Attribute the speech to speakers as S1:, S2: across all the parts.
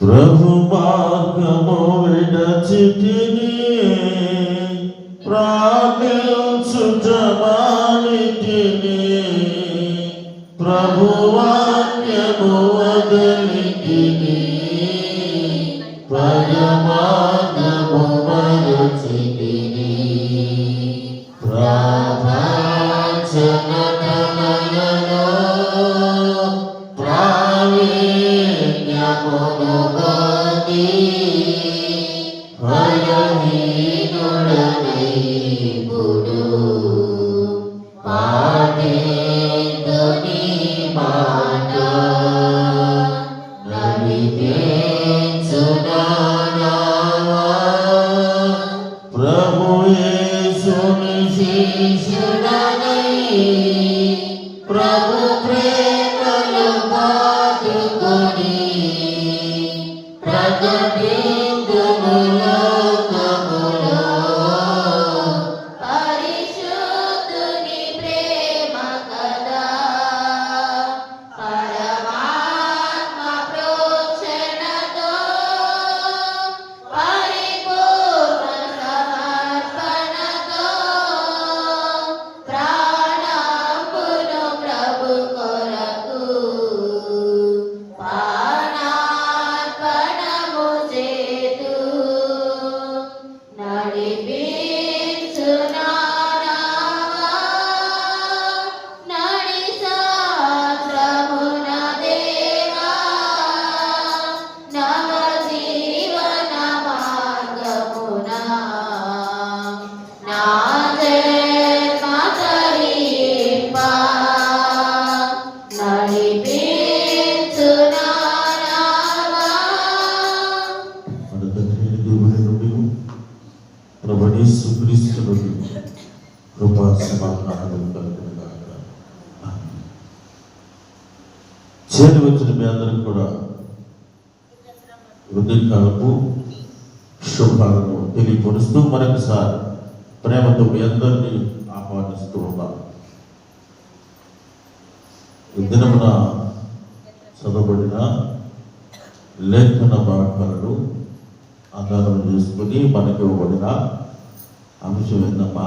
S1: ప్రభు మార్గము విడచితిని. ప్రా ప్రభు దినమున చదవబడిన లేఖన భాగాలను ఆధారం చేసుకుని మనకి ఇవ్వబడిన అంశం ఏందమ్మా?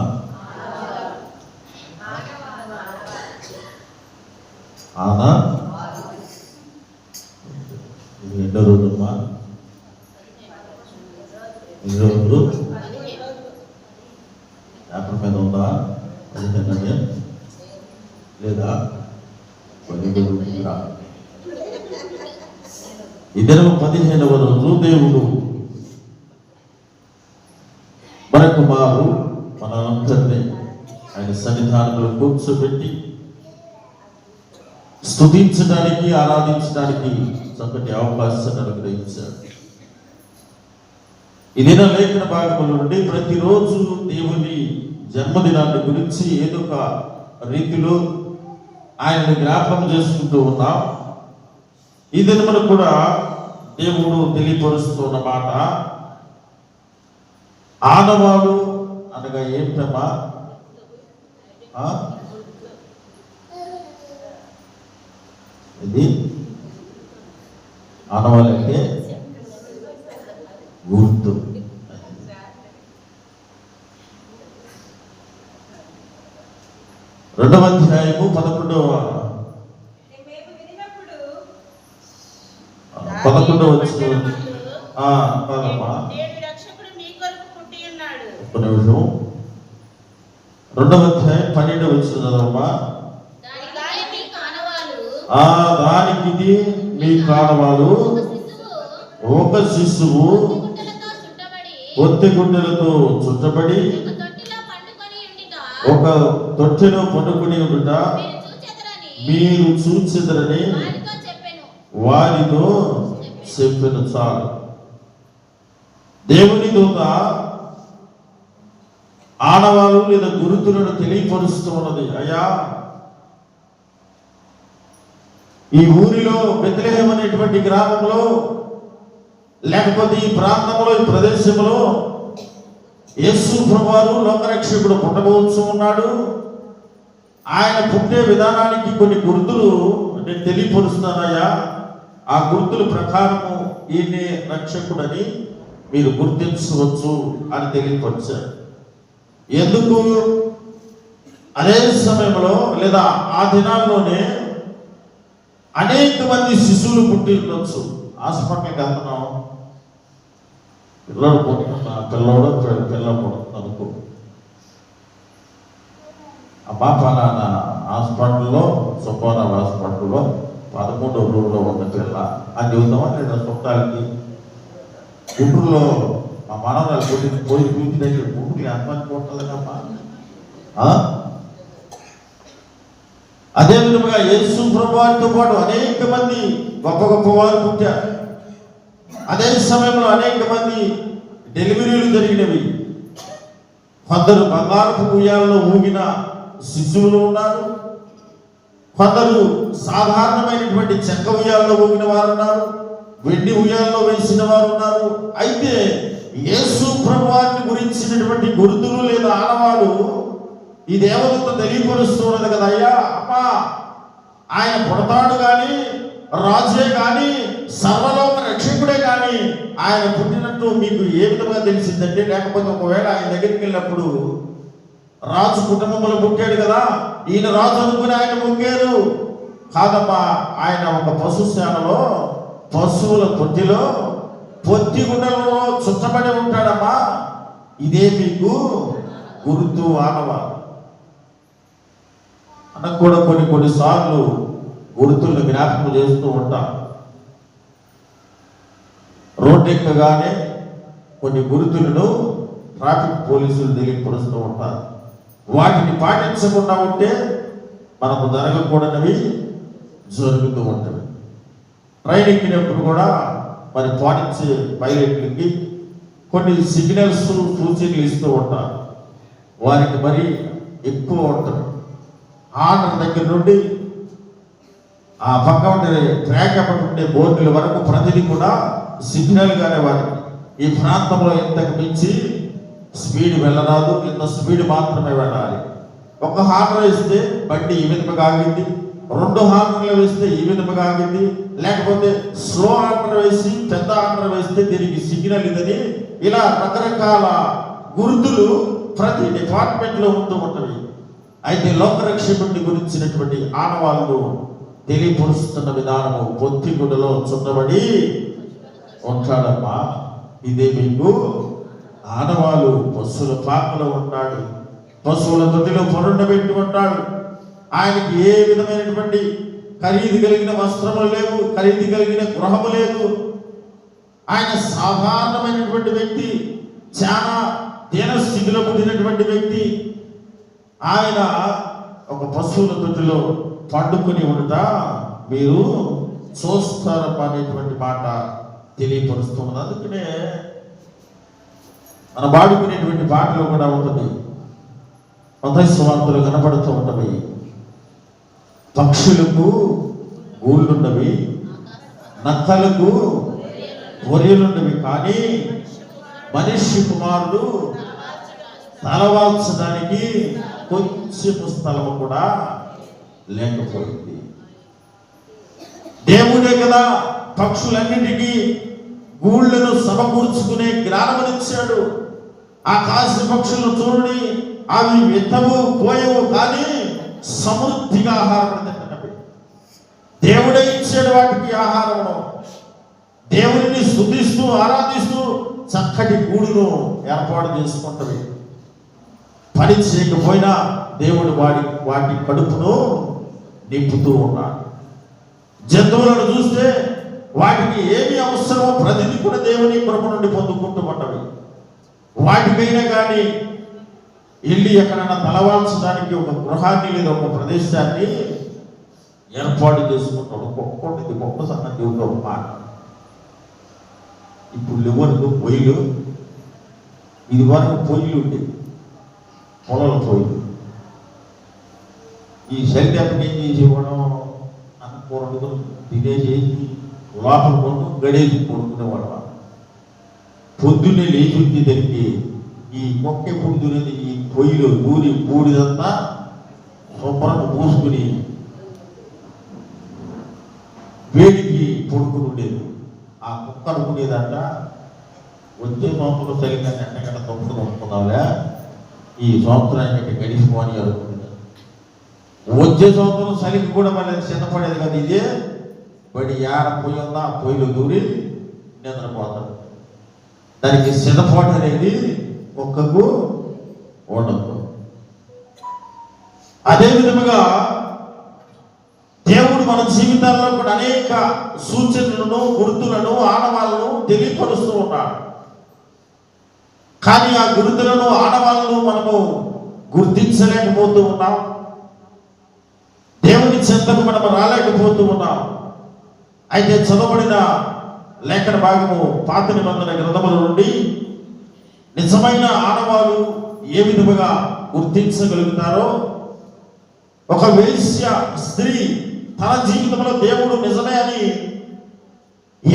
S1: ఆనా? ఇది రెండో రోజమ్మా ఈ రోజు పేపర్ మీద ఉందా పదిహేను లేదా పదిహేను ఉందా? ఇద్దరు పదిహేనవ రోజు దేవుడు మనకు మారు మనందరినీ ఆయన సన్నిధానంలో కూర్చోబెట్టి స్థుతించడానికి ఆరాధించడానికి చక్కటి అవకాశాన్ని అనుగ్రహించాడు ఈ దిన లేఖన భాగముల నుండి ప్రతిరోజు దేవుని జన్మదినాన్ని గురించి ఏదో ఒక రీతిలో ఆయనను జ్ఞాపకం చేసుకుంటూ ఉన్నాం. ఈ దినమును కూడా దేవుడు తెలియపరుస్తున్న మాట ఆడవాడు అనగా ఏంటమ్మా? ఆ? ఇది? ఆనవాళ్ళు అంటే గుర్తు రెండవ అధ్యాయము పదకొండవ
S2: మేము వినినప్పుడు
S1: పదకొండవ వచ్చిన ఆ, కాదమ్మా
S2: నేడు రక్షకుడు మీ కొరకు పుట్టి
S1: ఒక్క నిమిషం. రెండవ అధ్యాయం పన్నెండవ
S3: కానవాలు.
S1: ఆ దానికి ఇది మీ కాడవాలు
S3: ఒక శిశువు
S1: ఒత్తి గుండెలతో చుట్టబడి
S3: ఒక తొట్టిలో పండుకొని
S1: ఉండుట.
S3: చూచెదరని
S1: మీరు చూచెదరని
S3: వారితో చెప్పిన
S1: చాలు. దేవుని దూత ఆడవాళ్ళు లేదా గురుతులను తెలియపరుస్తూ ఉన్నది. అయ్యా ఈ ఊరిలో బెత్లెహేం అనేటువంటి గ్రామంలో లేకపోతే ఈ ప్రాంతంలో ఈ ప్రదేశంలో యేసు ప్రభువారు లోకరక్షకుడు పుట్టబోతూ ఉన్నాడు. ఆయన పుట్టే విధానానికి కొన్ని గుర్తులు నేను తెలియపరుస్తానయ్యా ఆ గుర్తుల ప్రకారము ఈయనే రక్షకుడని మీరు గుర్తించవచ్చు అని తెలియపరిచారు. ఎందుకు? అదే సమయంలో లేదా ఆ దినాల్లోనే అనేక మంది శిశువులు పుట్టి ఉండొచ్చు. హాస్పిటల్కి వెళ్తున్నాం పిల్లలు పుట్టుకున్నా పిల్లడు పిల్ల పుడుతుంది అనుకో. అమ్మా పలానా హాస్పిటల్లో సుబ్బారావు హాస్పిటల్లో పదమూడవ రోజులో ఉన్న పిల్ల. అని చెబుతామా లేదా చుట్టాలకి గుంటూరులో మా మనవరాలు పుట్టిన పోయి చూసి గుంటూరు ఎంతమంది పుట్టలేదమ్మా అదే విధముగా యేసు ప్రభువారితో పాటు అనేక మంది గొప్ప గొప్ప వారు పుట్టారు. అదే సమయంలో అనేక మంది డెలివరీలు జరిగినవి. కొందరు బంగారపు ఉయ్యాలలో ఊగిన శిశువులు ఉన్నారు. కొందరు సాధారణమైనటువంటి చెక్క ఉయ్యాల్లో ఊగిన వారు ఉన్నారు వెండి ఉయ్యాల్లో వేసిన వారు ఉన్నారు అయితే యేసు ప్రభువాన్ని గురించినటువంటి గురుతులు లేదా ఆనవాలు ఈ దేవతతో తెలియపరుస్తున్నది కదా అయ్యా అమ్మా ఆయన పుడతాడు కానీ రాజే కానీ సర్వలోక రక్షకుడే కానీ ఆయన పుట్టినట్టు మీకు ఏ విధంగా తెలిసిందంటే లేకపోతే ఒకవేళ ఆయన దగ్గరికి వెళ్ళినప్పుడు రాజు కుటుంబంలో పుట్టాడు కదా ఈయన రాజు అనుకుని ఆయన మొక్కారు కాదమ్మా ఆయన ఒక పశుశాలలో పశువుల పొట్టిలో పొత్తి గుండెలలో చుట్టబడి ఉంటాడమ్మా. ఇదే మీకు గుర్తు ఆనవా మనకు కూడా కొన్ని కొన్నిసార్లు గుర్తులను జ్ఞాపకం చేస్తూ ఉంటాం. రోడ్డు ఎక్కగానే కొన్ని గుర్తులను ట్రాఫిక్ పోలీసులు తెలియపరుస్తూ ఉంటారు. వాటిని పాటించకుండా ఉంటే మనకు జరగకూడనివి జరుగుతూ ఉంటుంది ట్రైన్ ఎక్కినప్పుడు కూడా మరి పాటించే పైలట్లకి కొన్ని సిగ్నల్స్ సూచనలు ఇస్తూ ఉంటారు. వారికి మరి ఎక్కువ ఉంటుంది ఆర్డర్ దగ్గర నుండి ఆ పక్క ఉండే ట్రాక్ అప్పటి ఉండే బోర్డుల వరకు ప్రతిదీ కూడా సిగ్నల్గానే వారికి. ఈ ప్రాంతంలో ఇంతకు మించి స్పీడ్ వెళ్ళరాదు ఇంత స్పీడ్ మాత్రమే వెళ్ళాలి. ఒక హార్న్ వేస్తే బండి ఈ విధముగా ఆగింది రెండు హార్న్లు వేస్తే ఈ విధముగా ఆగింది లేకపోతే స్లో ఆర్డర్ వేసి పెద్ద ఆర్డర్ వేస్తే దీనికి సిగ్నల్ ఇదని ఇలా రకరకాల గుర్తులు ప్రతి డిపార్ట్మెంట్లో ఉంటూ ఉంటవి అయితే లోకరక్షకుడిని గురించినటువంటి ఆనవాళ్ళు తెలియపరుస్తున్న విధానము పొత్తిగుడలో చుట్టబడి ఉంటాడమ్మా. ఇదే మీకు ఆనవాలు పశువుల పాకలో ఉంటాడు పశువుల తొట్టిలో పొరుండబెట్టి ఉంటాడు ఆయనకి ఏ విధమైనటువంటి ఖరీదు కలిగిన వస్త్రములు లేవు ఖరీదు కలిగిన గృహము లేదు. ఆయన సాధారణమైనటువంటి వ్యక్తి చాలా దీన స్థితిలో పుట్టినటువంటి వ్యక్తి. ఆయన ఒక పశువుల తొట్టిలో పండుకొని ఉంటా మీరు చూస్తారప్ప అనేటువంటి మాట తెలియపరుస్తున్నది అందుకనే మన పాడుకునేటువంటి పాటలు కూడా ఉంటుంది. మతస్వార్థులు కనపడుతూ ఉంటవి పక్షులకు గూళ్ళున్నవి నత్తలకు గొర్రెలుండవి. కానీ మనిషి కుమారుడు తలవాల్చడానికి కొంచెం స్థలం కూడా లేకపోయింది. దేవుడే కదా పక్షులన్నిటికీ గూళ్ళను సమకూర్చుకునే జ్ఞానమునిచ్చాడు. ఆకాశ పక్షులు చూడండి అవి విత్తము పోయవు కానీ సమృద్ధిగా ఆహారం తింటున్నవి దేవుడే ఇచ్చాడు వాటికి ఆహారము దేవుడిని శుద్ధిస్తూ ఆరాధిస్తూ చక్కటి గూడును ఏర్పాటు చేసుకుంటది. పని చేయకపోయినా దేవుడు వాడి వాటి కడుపును నింపుతూ ఉన్నాడు. జంతువులను చూస్తే వాటికి ఏమి అవసరమో ప్రతిదీ కూడా దేవుని కృప నుండి పొందుకుంటూ ఉన్నవి వాటిపైన కానీ ఇల్లు ఎక్కడైనా తలవాల్చడానికి ఒక గృహాన్ని లేదా ఒక ప్రదేశాన్ని ఏర్పాటు చేసుకుంటాడు ఒక్కొక్కటి గొప్ప సంగతి ఒక మాట. ఇప్పుడు లేవనుకో పొయ్యిలు ఇది వరకు పొయ్యిలు ఉండేవి పొలం పొయ్యిలు. ఈ శరీరం ఏం చేసేవాడు అనుకోవడం తినేసేసి లోపల కొడుకు గడేసి కొడుకునేవాడు పొద్దున్నే లేచి వచ్చేసరికి ఈ మొక్క పొద్దునేది ఈ పొయ్యిలో దూరి బూడిదంతా శుభ్రంగా పూసుకుని వేడికి పొడుకులు ఉండేది ఆ కుక్క అనుకునేదంట వచ్చే సంవత్సరం సరిగ్గా ఎండగంట తొమ్మిది కొనుక్కుందాంలే ఈ సంవత్సరానికి గడిచిపోని అనుకునేది. వచ్చే సంవత్సరం చలికి కూడా మళ్ళీ చిన్నపడేది కదా ఇదే. బడి ఏడ పొయ్యి ఉందా ఆ పొయ్యిలో దూరి నిద్రపోతాడు. దానికి సిద్ధపాటు అనేది మొక్కకు ఉండదు. అదే విధముగా దేవుడు మన జీవితాల్లో కూడా అనేక సూచనలను గుర్తులను ఆడవాళ్ళను తెలియపరుస్తూ ఉన్నాడు. కానీ ఆ గుర్తులను ఆడవాళ్ళను మనము గుర్తించలేకపోతూ ఉన్నాం. దేవుని చెంతకు మనం రాలేకపోతూ ఉన్నాం. అయితే చదవబడిన లేఖన భాగము పాత నిబంధన గ్రంథముల నుండి నిజమైన ఆడవారు ఏ విధముగా గుర్తించగలుగుతారో? ఒక వేశ్య స్త్రీ తన జీవితంలో దేవుడు నిజమే అని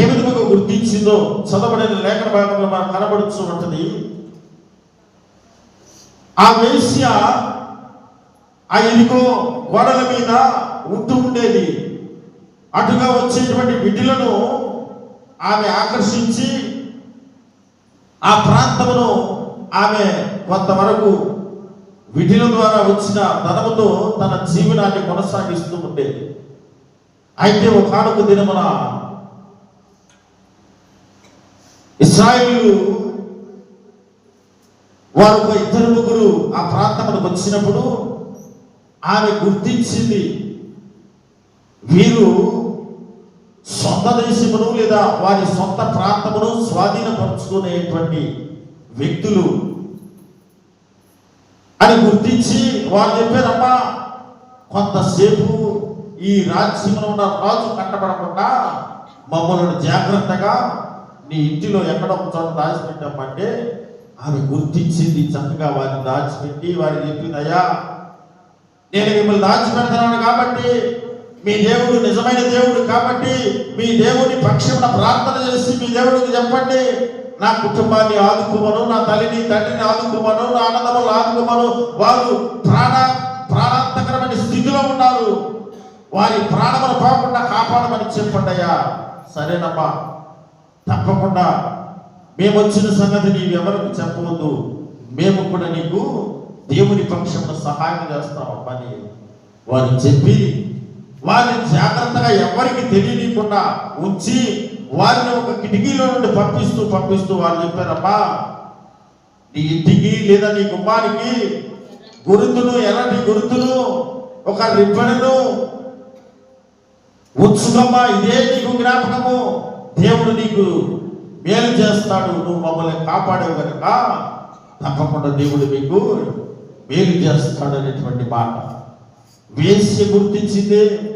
S1: ఏ విధముగా గుర్తించిందో చదవబడిన లేఖన భాగంలో మనం కనబడుతూ ఉంటుంది. ఆ వేశ్య ఆ ఇదిగో గోడల మీద ఉంటూ ఉండేది. అటుగా వచ్చేటువంటి బిడ్డలను ఆమె ఆకర్షించి ఆ ప్రాంతమును ఆమె కొంతవరకు విధుల ద్వారా వచ్చిన ధనముతో తన జీవనాన్ని కొనసాగిస్తూ ఉండేది. అయితే ఒకనొక దినమున ఇస్రాయిలు వారు ఒక ఇద్దరు ముగ్గురు ఆ ప్రాంతంలోకి వచ్చినప్పుడు ఆమె గుర్తించింది వీరు సొంత దేశమును లేదా వారి సొంత ప్రాంతమును స్వాధీనపరుచుకునేటువంటి వ్యక్తులు అని గుర్తించి వారు చెప్పారమ్మా కొంతసేపు ఈ రాజ్యంలో ఉన్న రాజు కట్టబడకుండా మమ్మల్ని జాగ్రత్తగా నీ ఇంటిలో ఎక్కడ ఒక చోట దాచిపెట్టామంటే ఆమె గుర్తించింది చక్కగా వారిని దాచిపెట్టి వారికి చెప్పింది అయ్యా నేను మిమ్మల్ని దాచిపెడతాను కాబట్టి మీ దేవుడు నిజమైన దేవుడు కాబట్టి మీ దేవుని పక్షమున ప్రార్థన చేసి మీ దేవుడికి చెప్పండి నా కుటుంబాన్ని ఆదుకోమను నా తల్లిని తండ్రిని ఆదుకోమను నా అన్నదమ్ములు ఆదుకోమను. వారు ప్రాణ ప్రాణాంతకరమైన స్థితిలో ఉన్నారు. వారి ప్రాణములు పోకుండా కాపాడమని చెప్పండి అయ్యా. సరేనమ్మా. తప్పకుండా మేము వచ్చిన సంగతి నీవు ఎవరికి చెప్పవద్దు. మేము కూడా నీకు దేవుని పక్షమున సహాయం చేస్తామమ్మా అని వారు చెప్పి వారిని జాగ్రత్తగా ఎవరికి తెలియకుండా ఉంచి వారిని ఒక కిటికీలో నుండి పంపిస్తూ పంపిస్తూ వారు చెప్పారమ్మా నీ ఇంటికి లేదా నీ గుమ్మానికి గురుతును ఎలాంటి గురుతును ఒక రిబ్బనును ఉంచుకమ్మా ఇదే నీకు జ్ఞాపకము. దేవుడు నీకు మేలు చేస్తాడు నువ్వు మమ్మల్ని కాపాడేవు కనుక తప్పకుండా దేవుడు మీకు మేలు చేస్తాడు అనేటువంటి మాట. వేసి గుర్తించిందే.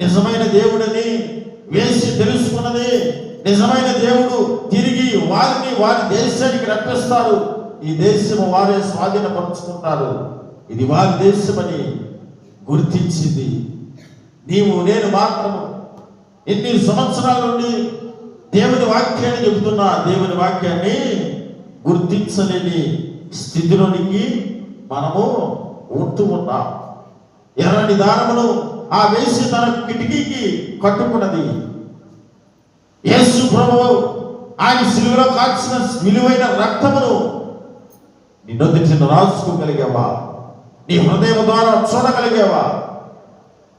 S1: నిజమైన దేవుడని వేసి తెలుసుకున్నది. నిజమైన దేవుడు తిరిగి వారిని వారి దేశానికి రప్పిస్తారు. ఈ దేశము వారే స్వాధీనపరుచుకుంటారు. ఇది వారి దేశమని గుర్తించింది. నీవు నేను మాత్రము ఎన్ని సంవత్సరాల నుండి దేవుని వాక్యాన్ని చెబుతున్నా దేవుని వాక్యాన్ని గుర్తించలేని స్థితిలోనికి మనము ఉంటూ ఉన్నాం. ఎర్రని దానమును ఆ వేసి తన కిటికీకి కట్టుకున్నది. యేసు ప్రభువు ఆయన సిలువలో కాల్చిన విలువైన రక్తమును నిన్నొద్దు రాసుకోగలిగావా నీ హృదయం ద్వారా చూడగలిగావా?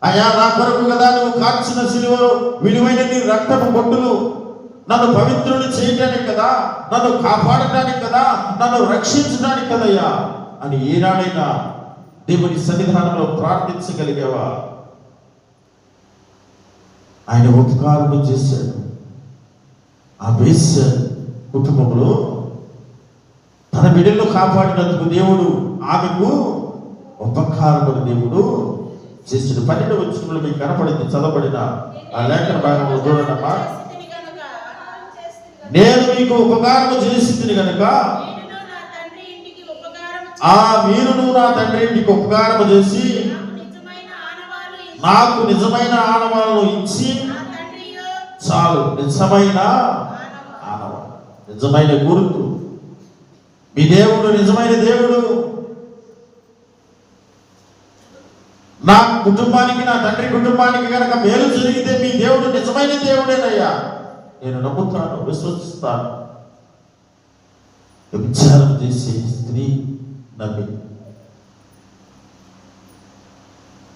S1: అయ్యా నా కొరకు కదా నువ్వు కాల్చిన సిలువలో విలువైన నీ రక్తపు బొట్టులు నన్ను పవిత్రుని చేయటానికి కదా నన్ను కాపాడటానికి కదా నన్ను రక్షించడానికి కదయ్యా అని ఏనాడైనా దేవుని సన్నిధానంలో ప్రార్థించగలిగావా? ఆయన ఉపకారం చేశాడు. ఆ వేశ్య కుటుంబంలో తన బిడ్డలను కాపాడినందుకు దేవుడు ఆమెకు ఉపకారములు దేవుడు చేసిన పన్నెండు వచ్చినప్పుడు మీకు కనపడింది చదవబడిన ఆ లేఖన భాగంలో
S2: గనుక
S1: నేను మీకు ఉపకారము చేసింది కనుక
S2: ఉపకారం
S1: ఆ మీరును నా తండ్రి ఇంటికి ఉపకారము చేసి
S2: నాకు నిజమైన ఆనవాలు ఇచ్చి,
S1: నాకు నిజమైన ఆనవాలను ఇచ్చి చాలు. నిజమైన ఆనవం నిజమైన గుర్తు మీ దేవుడు నిజమైన దేవుడు. నా కుటుంబానికి నా తండ్రి కుటుంబానికి కనుక మేలు జరిగితే మీ దేవుడు నిజమైన దేవుడేనయ్యా. నేను నమ్ముతాను విశ్వసిస్తాను. విచారం చేసే స్త్రీ నమ్మి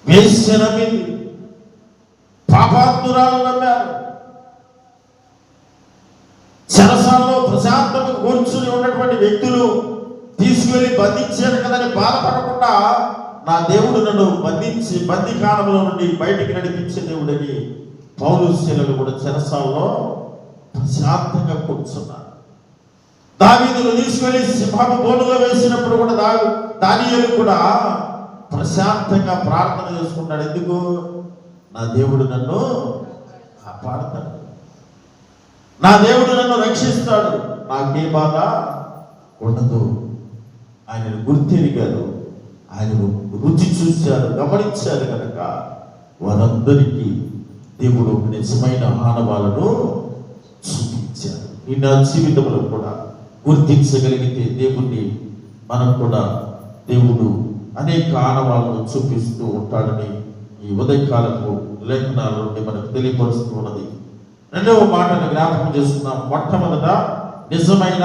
S1: వేసి నమ్మింది పాపాత్మురాలు నమ్మారు. చెరసాలలో ప్రశాంతంగా కూర్చుని ఉన్నటువంటి వ్యక్తులు తీసుకువెళ్ళి బంధించారు కదని బాధపడకుండా నా దేవుడు నన్ను బంధించి బంది కాలంలో నుండి బయటికి నడిపించే దేవుడని పౌరుశీలలు కూడా చెరసాలలో ప్రశాంతంగా కూర్చున్నారు. దావీదులు తీసుకెళ్ళి సింహపు బోనులో వేసినప్పుడు కూడా దా దానియలు కూడా ప్రశాంతంగా ప్రార్థన చేసుకుంటాడు. ఎందుకు? నా దేవుడు నన్ను కాపాడతాడు. నా దేవుడు నన్ను రక్షిస్తాడు. నాకే బాధ ఉండదు. ఆయనను గుర్తెరిగారు ఆయనను రుచి చూశారు గమనించారు కనుక వారందరికీ దేవుడు ఒక నిజమైన ఆనవాలను చూపించారు ఈ నా జీవితంలో కూడా గుర్తించగలిగితే దేవుణ్ణి మనం కూడా దేవుడు అనేక ఆనవాలను చూపిస్తూ ఉంటాడని ఈ ఉదయకాలపు లేఖనాల నుండి మనకు తెలియపరుస్తూ ఉన్నది. రెండవ మాటను జ్ఞాపకం చేస్తున్నాం. మొట్టమొదట నిజమైన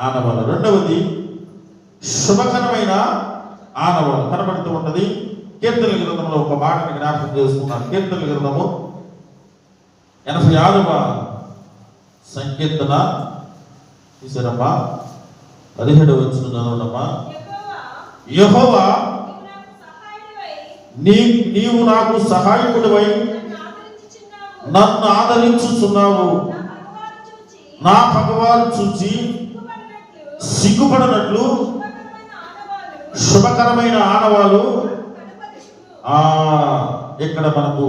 S1: ఆనవాలు రెండవది శుభకరమైన ఆనవాలు కనబడుతూ ఉన్నది. కీర్తన గ్రంథంలో ఒక మాటను జ్ఞాపకం చేసుకున్నాం కీర్తన గ్రంథము ఎనభై ఆరవ సంకీర్తన. తీసారమ్మా. పదిహేడవ వచ్చిన చదవడమ్మా.
S2: యెహోవా,
S1: నీ నీవు నాకు సహాయకుడివై
S2: నన్ను ఆదరించుచున్నావు. నా పగవారు చూచి సిగ్గుపడినట్లు శుభకరమైన ఆనవాలు
S1: శుభకరమైన ఆనవాలు
S2: నాకు కనపరుచుము.
S1: ఆ ఇక్కడ మనకు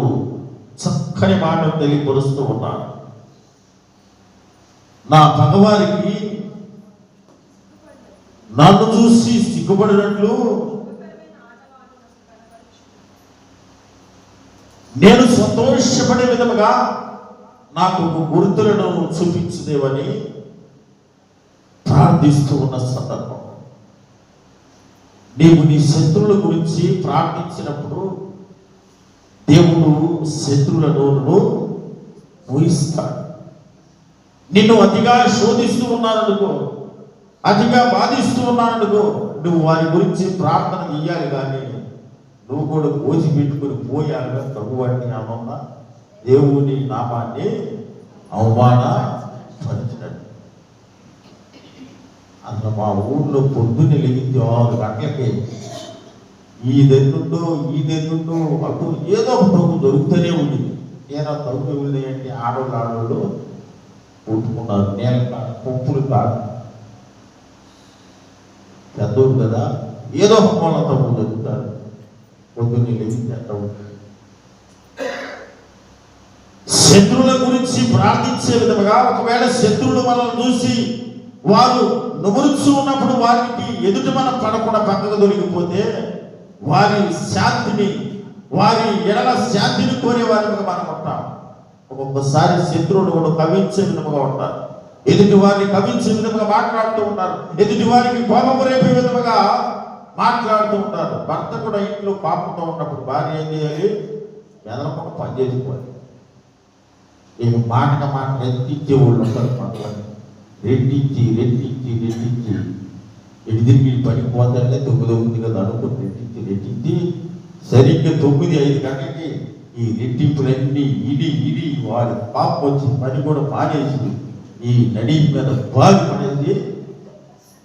S1: చక్కని మాట తెలియపరుస్తూ ఉన్నాను నా పగవారికి నన్ను చూసి సిగ్గుపడినట్లు నేను సంతోషపడే విధముగా నాకు గుర్తులను చూపించదేవని ప్రార్థిస్తూ ఉన్న సందర్భం. నీవు నీ శత్రువుల గురించి ప్రార్థించినప్పుడు దేవుడు శత్రువుల ఊహిస్తాడు నిన్ను అతిగా శోధిస్తూ ఉన్నారనుకో అతిగా బాధిస్తూ ఉన్నారనుకో నువ్వు వారి గురించి ప్రార్థన ఇయ్యాలి కానీ నువ్వు కూడా పోసి పెట్టుకుని పోయాలిగా ప్రభువాడిని అమ్మమ్మ దేవుని నామాన్ని అవమాన పరిచినట్టు అసలు మా ఊర్లో పొద్దున్నే లెగితే ఆరు గంటలకి ఈ దెన్నుండో ఈ దెన్నుండో అటు ఏదో ఒక తగ్గు దొరుకుతూనే ఉంది ఏదో తగ్గు ఉన్నాయంటే ఆడోళ్ళు ఆడోళ్ళు కొట్టుకున్నారు. నేల పప్పులు కాదు పెద్దోడు కదా ఏదో ఒక మూల తగ్గు దొరుకుతారు పొద్దున్నే లెగితే అట్లా ఉంటుంది శత్రువుల గురించి ప్రార్థించే విధముగా ఒకవేళ శత్రువులు మనల్ని చూసి వారు నుమరుచు ఉన్నప్పుడు వారికి ఎదుటి మనం పడకుండా పక్కకు దొరికిపోతే వారి శాంతిని వారి ఎడల శాంతిని కోరే వారిగా మనం ఉంటాం. ఒక్కొక్కసారి శత్రువుడు కూడా కవించే విధముగా ఉంటారు. ఎదుటి వారిని కవించే విధముగా మాట్లాడుతూ ఉంటారు. ఎదుటి వారికి కోపము రేపే విధముగా మాట్లాడుతూ ఉంటారు. భర్త కూడా ఇంట్లో పాపంతో ఉన్నప్పుడు భార్య ఏం చేయాలి? ఎదలకుండా పని చేసుకోవాలి. ఇక మాటక మాట రెట్టించే వాళ్ళు ఉంటారు కొంతమంది రెట్టించి రెట్టించి రెట్టించి. ఎనిమిది మీరు పనికి పోతానే తొమ్మిది ఉంది కదా అనుకుని రెట్టించి రెట్టించి. సరిగ్గా తొమ్మిది ఐదు గంటలకి ఈ రెట్టింపులన్నీ ఇడి ఇడి వారి పాపం వచ్చి పని కూడా మానేసి ఈ నడి మీద బాగుపడింది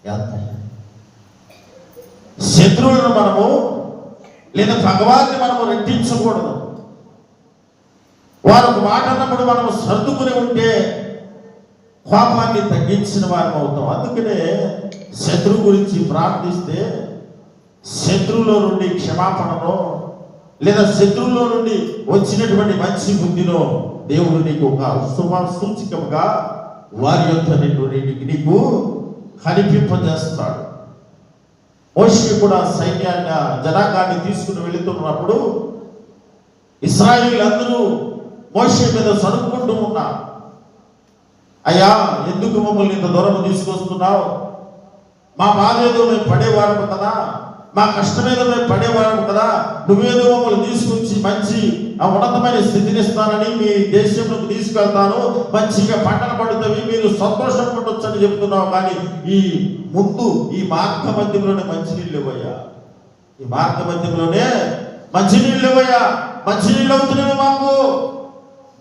S1: పడేసి శత్రువులను మనము లేదా భగవాన్ని మనము రెట్టించకూడదు. వారు ఒక మాట అన్నప్పుడు మనం సర్దుకుని ఉంటే కోపాన్ని తగ్గించిన వారం అవుతాం. అందుకనే శత్రువు గురించి ప్రార్థిస్తే శత్రువులో నుండి క్షమాపణలో లేదా శత్రువులో నుండి వచ్చినటువంటి మంచి బుద్ధిలో దేవుడు నీకు ఒక శుభ సూచికముగా వారి యొక్క నిన్ను నీకు కనిపింపజేస్తాడు. మోషి కూడా సైన్యాన్ని జనాంగాన్ని తీసుకుని వెళుతున్నప్పుడు ఇస్రాయిల్ అందరూ మోషి మీద సనుక్కుంటూ ఉన్నారు. అయ్యా ఎందుకు మమ్మల్ని ఇంత దూరం తీసుకొస్తున్నావు? మా బాధ మేము పడేవారము కదా. మా కష్టం మీద మేము పడేవాళ్ళం కదా. నువ్వేదో మమ్మల్ని తీసుకొచ్చి మంచి ఆ ఉన్నతమైన స్థితిని ఇస్తానని మీ దేశంలోకి తీసుకెళ్తాను. మంచిగా పంటలు పడుతుంది మీరు సంతోషం పడవచ్చు అని చెప్తున్నావు కానీ ఈ ముందు ఈ మార్గ మధ్యంలోనే మంచినీళ్ళు ఇవ్వయ్యా ఈ మార్గ మధ్యంలోనే మంచినీళ్ళు ఇవ్వయ్యా మంచినీళ్ళు అవుతున్నాయి మాకు.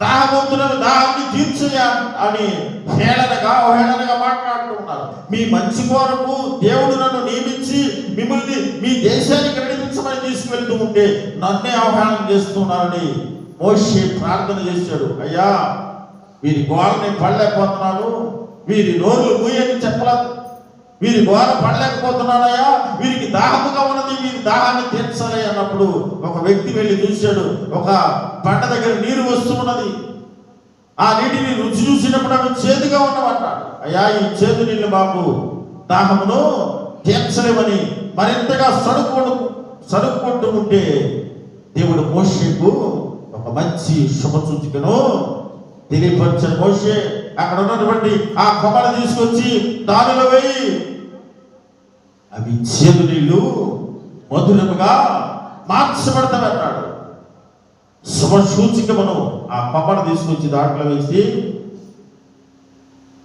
S1: దాహమవుతున్నవి దాహాన్ని తీర్చయ్యా అని హేళనగా అవహేళనగా మాట్లాడుతున్నారు మీ మంచి కొరకు దేవుడు నన్ను నియమించి మిమ్మల్ని మీ దేశానికి నడిపించమని తీసుకెళ్తూ ఉంటే నన్నే ఆహ్వానం చేస్తున్నారని మోషి ప్రార్థన చేశాడు. అయ్యా వీరి గోడని పడలేకపోతున్నాను వీరి నోరు మూయని చెప్పలే వీరి గోడ పడలేకపోతున్నానయ్యా వీరికి దాహముగా ఉన్నది వీరి దాహాన్ని తీర్చాలి అన్నప్పుడు ఒక వ్యక్తి వెళ్ళి చూశాడు. ఒక పంట దగ్గర నీరు వస్తున్నది. ఆ నీటిని రుచి చూసినప్పుడు అవి చేదుగా ఉన్నవన్నాడు అయ్యా ఈ చేదు నీళ్ళు మాకు దాహమును తీర్చలేమని మరింతగా సడుక్కుంటూ సడుక్కుంటూ ఉంటే దేవుడు మోషేకు ఒక మంచి శుభ సూచికను తెలియపరిచిన మోషే అక్కడ ఉన్నటువంటి ఆ కొమ్మలు తీసుకొచ్చి దానిలో వేయి. అవి చేదు నీళ్ళు మధురముగా మార్చబడతామన్నాడు శుభ సూచికమును ఆ కొమ్మను తీసుకొచ్చి దాంట్లో వేసి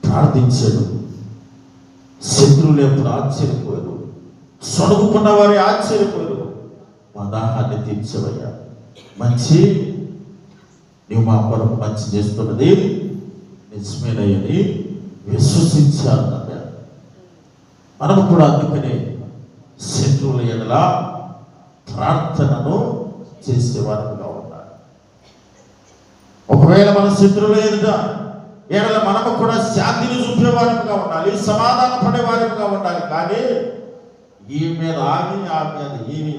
S1: ప్రార్థించాడు. శత్రువులు ఎప్పుడు ఆశ్చర్యపోయారు. సొడుగుకున్న వారి ఆశ్చర్యపోయారు మా దాహాన్ని తీర్చవయ్యా. మంచి నువ్వు మా కొరకు మంచి చేస్తున్నది నిజమేనయ్యని విశ్వసించాను అన్నాడు. కూడా అందుకనే శత్రువుల ఎడల ప్రార్థనను చేసేవారుగా ఉండాలి. ఒకవేళ మన శత్రువుల ఎదుట ఎడల మనము కూడా శాంతిని చూపేవారుగా ఉండాలి సమాధాన పడేవారుగా ఉండాలి కానీ ఈ మీద ఆమె ఆ మీద ఈమె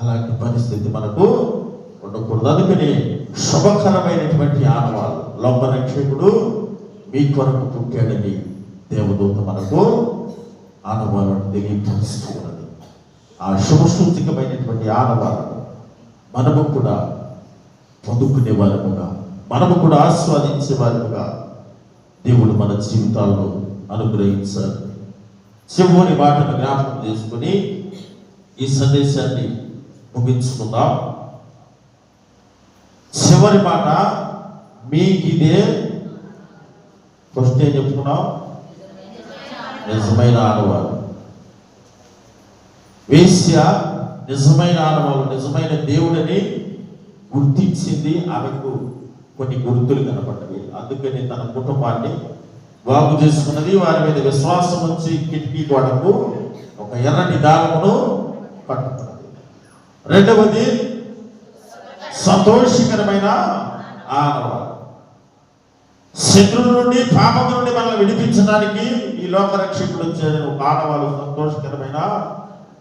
S1: అలాంటి పరిస్థితి మనకు ఉండకూడదు. అందుకని శుభకరమైనటువంటి ఆనవాళ్ళు లోకరక్షకుడు మీ కొరకు పుట్టాడని దేవదూత మనకు ఆనవాళ్ళను తెలియపరుస్తూ ఉన్నది ఆ శుభసూచికమైనటువంటి ఆనవాళ్ళను మనము కూడా పొందుకునే వారముగా మనము కూడా ఆస్వాదించే వారముగా దేవుడు మన జీవితాల్లో అనుగ్రహించారు. శివుని మాటను జ్ఞాపకం చేసుకుని ఈ సందేశాన్ని ముగించుకుందాం. చివరి మాట మీకిదే ఫస్ట్ ఏం చెప్పుకున్నాం. నిజమైన ఆడవాళ్ళు. వేశ్య నిజమైన ఆడవాళ్ళు నిజమైన దేవుడని గుర్తించింది ఆమెకు కొన్ని గుర్తులు కనపడ్డవి అందుకని తన కుటుంబాన్ని బాగు చేసుకున్నది వారి మీద విశ్వాసం వచ్చి కిటికీ గోడకు ఒక ఎర్రటి దారమును కట్టుకున్నది రెండవది సంతోషకరమైన ఆనవాళ్ళు. శత్రువు నుండి పాపం నుండి మనల్ని విడిపించడానికి ఈ లోక రక్షకుడు వచ్చాడు ఒక ఆనవాళ్ళు సంతోషకరమైన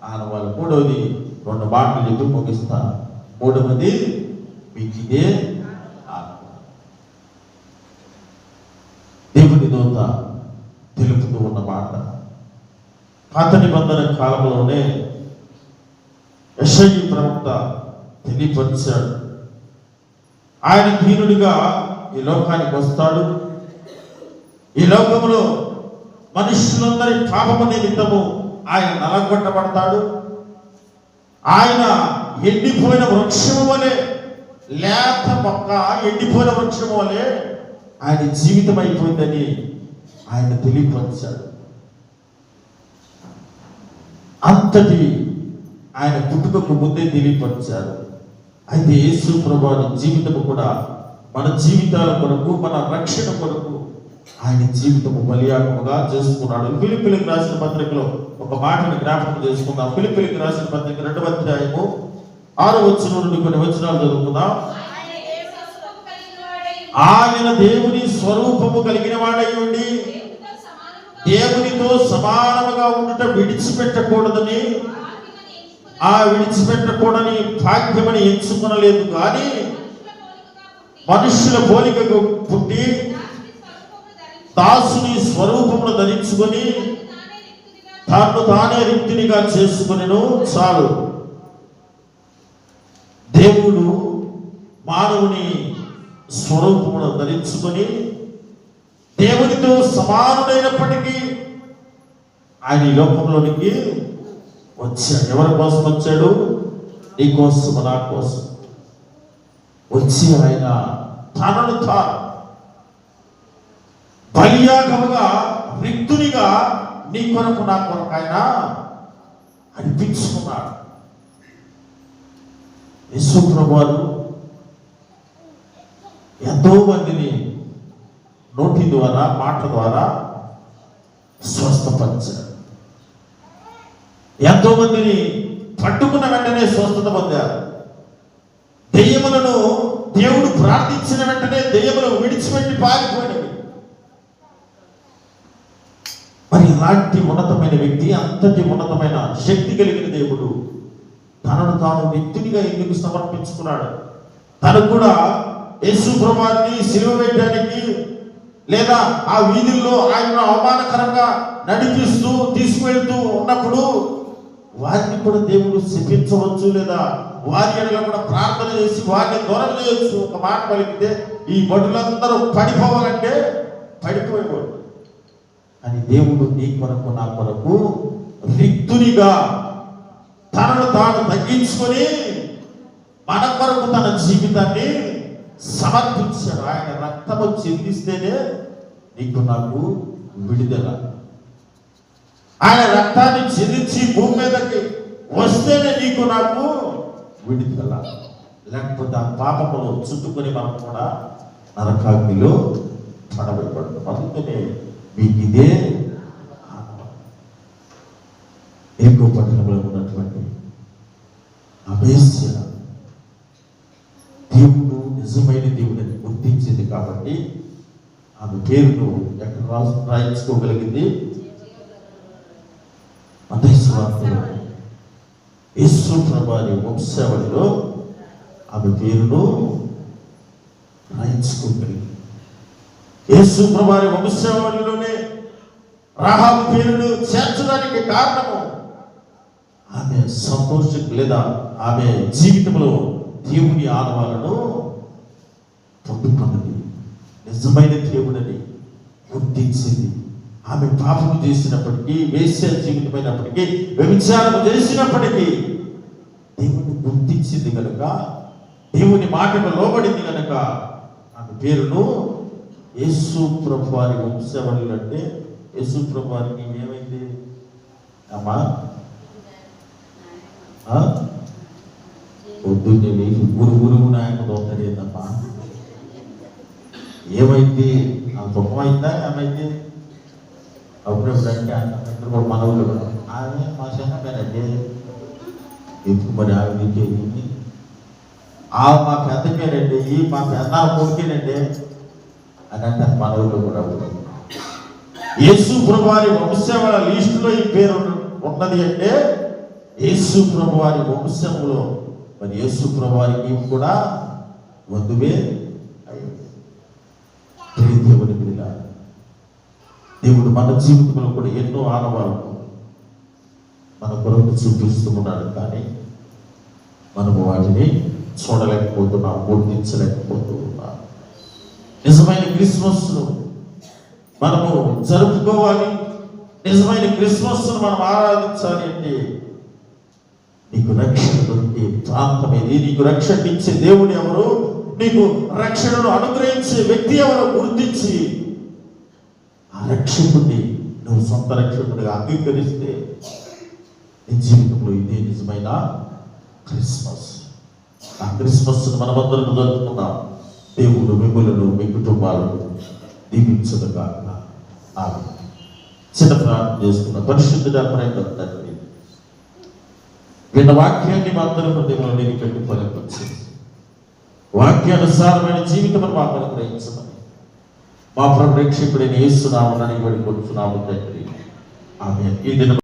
S1: ఆనవాళ్ళు. మూడవది రెండు బాటలు ఎదురు ముగిస్తా. మూడవది మీకు ఇదే ఆనవాళ్ళు దేవుని దూత తెలుపుతూ ఉన్న మాట. పాత నిబంధన కాలంలోనే యశయి ప్రవక్త తెలియపరిచాడు. ఆయన ధీనుడిగా ఈ లోకానికి వస్తాడు. ఈ లోకములో మనుషులందరి పాపము నిమిత్తము ఆయన నలగొట్టబడతాడు. ఆయన ఎండిపోయిన వృక్షము వలె లేత మొక్క ఎండిపోయిన వృక్షము వలె ఆయన జీవితం అయిపోయిందని ఆయన తెలియపరిచాడు. అంతటి ఆయన పుట్టుకకు ముందే తెలియపరిచారు అయితే యేసు ప్రభాని జీవితము కూడా మన జీవితాల కొరకు మన రక్షణ కొరకు ఆయన జీవితము బలియాగముగా చేసుకున్నాడు. పిలిపిలికి రాసిన పత్రికలో ఒక మాటను జ్ఞాపకం చేసుకుందాం. పిలిపిలికి రాసిన పత్రిక రెండవ అధ్యాయము ఆరు వచ్చిన నుండి కొన్ని వచనాలు చదువుకుందాం.
S3: ఆయన దేవుని స్వరూపము కలిగిన వాడై
S1: ఉండి
S3: దేవునితో సమానముగా
S1: ఉండట విడిచిపెట్టకూడదని ఆ విడిచిపెట్టకూడని భాగ్యమని ఎంచుకునలేదు కానీ
S3: మనుషుల
S1: పోలికకు పుట్టి
S3: దాసుని స్వరూపమును
S1: ధరించుకొని
S3: తను
S1: తాను తానే రిక్తినిగా చేసుకునేను. చాలు. దేవుడు మానవుని స్వరూపమును ధరించుకొని దేవునితో సమానుడైనప్పటికీ ఆయన ఈ లోకంలోనికి వచ్చాడు. ఎవరి కోసం వచ్చాడు? నీ కోసం నా కోసం. వచ్చి ఆయన తనను తా బలియాగముగా రిక్తునిగా నీ కొరకు నా కొరకు ఆయన అనిపించుకున్నాడు యశుప్రభువారు ఎంతో మందిని నోటి ద్వారా మాట ద్వారా స్వస్థపరిచారు. ఎంతో మందిని పట్టుకున్న వెంటనే స్వస్థత పొందారు. దెయ్యములను దేవుడు ప్రార్థించిన వెంటనే దెయ్యములు విడిచిపెట్టి పారిపోయినవి. మరి ఇలాంటి ఉన్నతమైన వ్యక్తి అంతటి ఉన్నతమైన శక్తి కలిగిన దేవుడు తనను తాను వ్యక్తినిగా ఎందుకు సమర్పించుకున్నాడు? తను కూడా యేసు ప్రభాన్ని సిలువ వేయడానికి లేదా ఆ వీధుల్లో ఆయన అవమానకరంగా నడిపిస్తూ తీసుకువెళ్తూ ఉన్నప్పుడు వారిని కూడా దేవుడు శపించవచ్చు లేదా వారి ఎడల కూడా ప్రార్థన చేసి వారిని దూరం చేయొచ్చు. ఒక మాట పలికితే ఈ బడులందరూ పడిపోవాలంటే పడిపోయేవాడు అని దేవుడు నీ కొరకు నా కొరకు రిక్తునిగా తనను తాను తగ్గించుకొని మన కొరకు తన జీవితాన్ని సమర్పించాడు ఆయన రక్తము చెందిస్తేనే నీకు నాకు విడుదల. ఆయన రక్తాన్ని చెల్లించి భూమి మీదకి వస్తేనే నీకు నాకు విడుదల. లేకపోతే ఆ పాపములో చుట్టుకొని మనం కూడా నరకాగ్నిలో పడబడతాం అందుకనే మీకు ఇదే ఎక్కువ పట్టణంలో ఉన్నటువంటి అభేస్య కాబట్టి ఆమె పేరును ఎక్కడ రాసు రాయించుకోగలిగింది? మతేశ్వార్తలో యేసు ప్రభాని వంశావళిలో ఆమె పేరును రాయించుకోగలిగింది. యేసు ప్రభాని వంశావళిలోనే రాహాబు పేరును చేర్చడానికి కారణము ఆమె సంతోషం లేదా ఆమె జీవితంలో దేవుని ఆనవాలను పొందుకున్నది. నిజమైన దేవుడని గుర్తించింది. ఆమె పాపము చేసినప్పటికీ వేశ్య జీవితమైనప్పటికీ వ్యభిచారము చేసినప్పటికీ దేవుని గుర్తించింది కనుక దేవుని మాటకు లోబడింది కనుక ఆమె పేరును యేసు ప్రభు వారి వంశవళులు అంటే యేసు ప్రభు వారికి ఏమైంది అమ్మా? ఆ? పొద్దున్నే గురు గురువు నాయకుడు దొంగలేదమ్మా ఏమైంది? ఆ దుఃఖం అయిందా ఏమైంది? అప్పుడప్పుడు అంటే అందరూ కూడా మన ఊళ్ళో కూడా, ఆమె మా చిన్నగానండి ఎందుకు మరి ఆమె ఇంకేంటి ఆ మా పెద్ద పేరండి ఈ మా పెద్ద కొడుకేనండి అని అంటారు మనవులు కూడా యేసు ప్రభు వారి వంశవాళ్ళ లిస్టులో ఈ పేరు ఉన్నది అంటే యేసు ప్రభు వారి మరి యేసు ప్రభు వారికి కూడా వధువే ఇది దేవుని బిడ్డ. దేవుడు మన జీవితంలో కూడా ఎన్నో ఆనవాళ్ళు మన కొరకు చూపిస్తూ ఉన్నాడు కానీ మనము వాటిని చూడలేకపోతున్నాం గుర్తించలేకపోతూ ఉన్నాం నిజమైన క్రిస్మస్ను మనము జరుపుకోవాలి. నిజమైన క్రిస్మస్ను మనం ఆరాధించాలి అంటే నీకు రక్షణ దొరికే ప్రాంతం నీకు రక్షణ ఇచ్చే దేవుడు ఎవరు? నీకు రక్షణను అనుగ్రహించే వ్యక్తి ఎవరు గుర్తించి ఆ రక్షకుడిని నువ్వు సొంత రక్షకుడిగా అంగీకరిస్తే నీ జీవితంలో ఇదే నిజమైన క్రిస్మస్. ఆ క్రిస్మస్ మనమందరం జరుపుకుందాం. దేవుడు మిమ్మలను మీ కుటుంబాలను దీవించదుగా ఆమె చిన్న ప్రార్థన చేసుకున్న పరిశుద్ధుడ ప్రయత్నం తండ్రి విన్న వాక్యాన్ని మాత్రం అందరి హృదయంలో నేను పెట్టి వాక్యానుసారమైన జీవితం మాకు అనుగ్రహించమని మా ప్రేక్షకుడైన యేసునామని వేడుకొచ్చున్నాము తండ్రి. ఆమె ఈ దిన